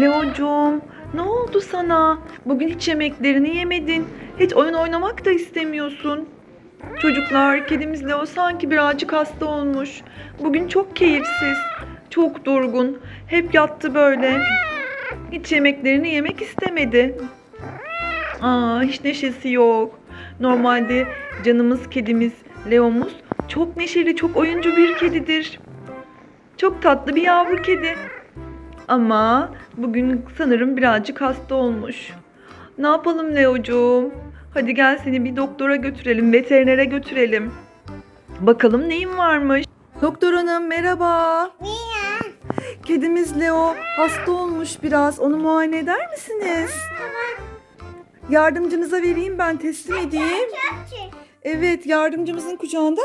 Leo'cum ne oldu sana? Bugün hiç yemeklerini yemedin. Hiç oyun oynamak da istemiyorsun. Çocuklar kedimiz Leo sanki birazcık hasta olmuş. Bugün çok keyifsiz. Çok durgun. Hep yattı böyle. Hiç yemeklerini yemek istemedi. Aa, hiç neşesi yok. Normalde canımız kedimiz Leo'muz çok neşeli, çok oyuncu bir kedidir. Çok tatlı bir yavru kedi. Ama bugün sanırım birazcık hasta olmuş. Ne yapalım Leo'cuğum? Hadi gel seni bir doktora götürelim, veterinere götürelim. Bakalım neyin varmış? Doktor hanım merhaba. Kedimiz Leo hasta olmuş biraz. Onu muayene eder misiniz? Yardımcınıza vereyim ben teslim edeyim. Evet yardımcımızın kucağında.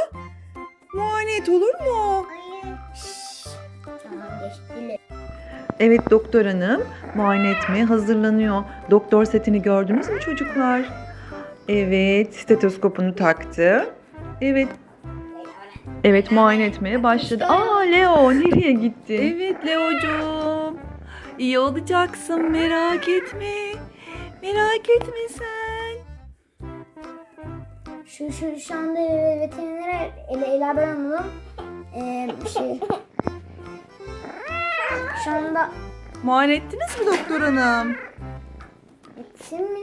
Muayene et olur mu? Evet doktor hanım muayene etmeye hazırlanıyor. Doktor setini gördünüz mü çocuklar? Evet stetoskopunu taktı. Evet. Evet muayene etmeye başladı. Aa Leo nereye gitti? Evet Leo'cum. İyi olacaksın merak etme. Merak etme sen. Şu, şu, şu anda veterinere ele Ela ben Hanım ee, bir şey. Şu anda Muayene ettiniz mi doktor hanım? etsin mi?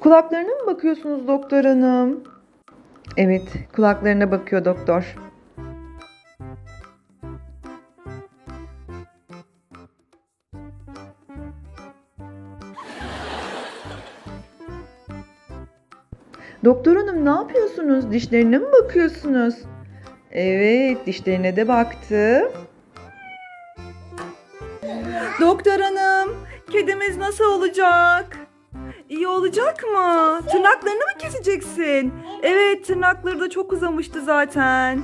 Kulaklarına mı bakıyorsunuz doktor hanım? Evet kulaklarına bakıyor doktor. Doktor hanım ne yapıyorsunuz? Dişlerine mi bakıyorsunuz? Evet dişlerine de baktı. Doktor hanım kedimiz nasıl olacak? İyi olacak mı? Tırnaklarını mı keseceksin? Evet tırnakları da çok uzamıştı zaten.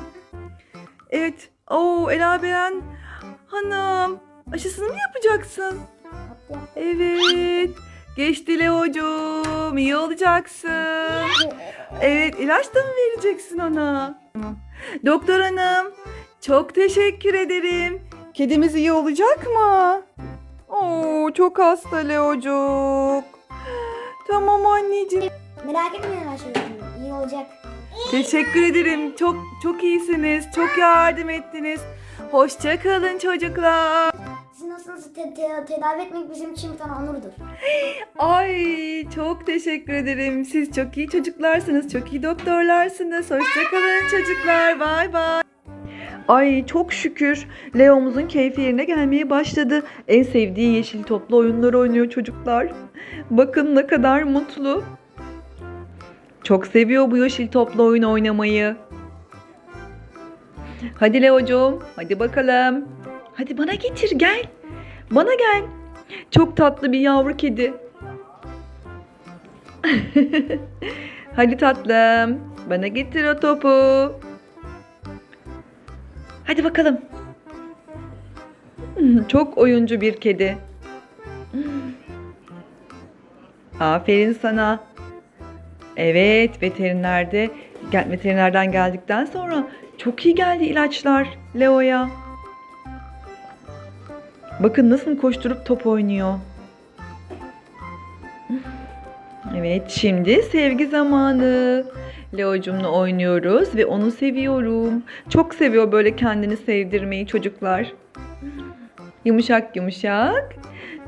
Evet. Oo Ela Beğen hanım aşısını mı yapacaksın? Evet. Geçti Leo'cum. iyi olacaksın. Evet ilaç da mı vereceksin ona? Doktor hanım çok teşekkür ederim. Kedimiz iyi olacak mı? Oo çok hasta Leocuk. Tamam anneciğim. Merak etmeyin şey. İyi olacak. Teşekkür ederim. Çok çok iyisiniz. Çok yardım ettiniz. Hoşça kalın çocuklar. Nasıl te- te- tedavi etmek bizim için bir tane onurdur. Ay çok teşekkür ederim. Siz çok iyi çocuklarsınız. Çok iyi doktorlarsınız. Hoşça kalın çocuklar. Bay bay. Ay çok şükür Leo'muzun keyfi yerine gelmeye başladı. En sevdiği yeşil toplu oyunları oynuyor çocuklar. Bakın ne kadar mutlu. Çok seviyor bu yeşil toplu oyun oynamayı. Hadi Leo'cum, hadi bakalım. Hadi bana getir gel. Bana gel. Çok tatlı bir yavru kedi. hadi tatlım. Bana getir o topu. Hadi bakalım. Çok oyuncu bir kedi. Aferin sana. Evet, veterinerde veterinerden geldikten sonra çok iyi geldi ilaçlar Leo'ya. Bakın nasıl koşturup top oynuyor. Evet, şimdi sevgi zamanı. Leo'cumla oynuyoruz ve onu seviyorum. Çok seviyor böyle kendini sevdirmeyi çocuklar. Yumuşak yumuşak.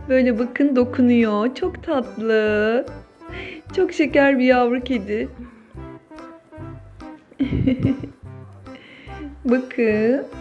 Böyle bakın dokunuyor. Çok tatlı. Çok şeker bir yavru kedi. bakın.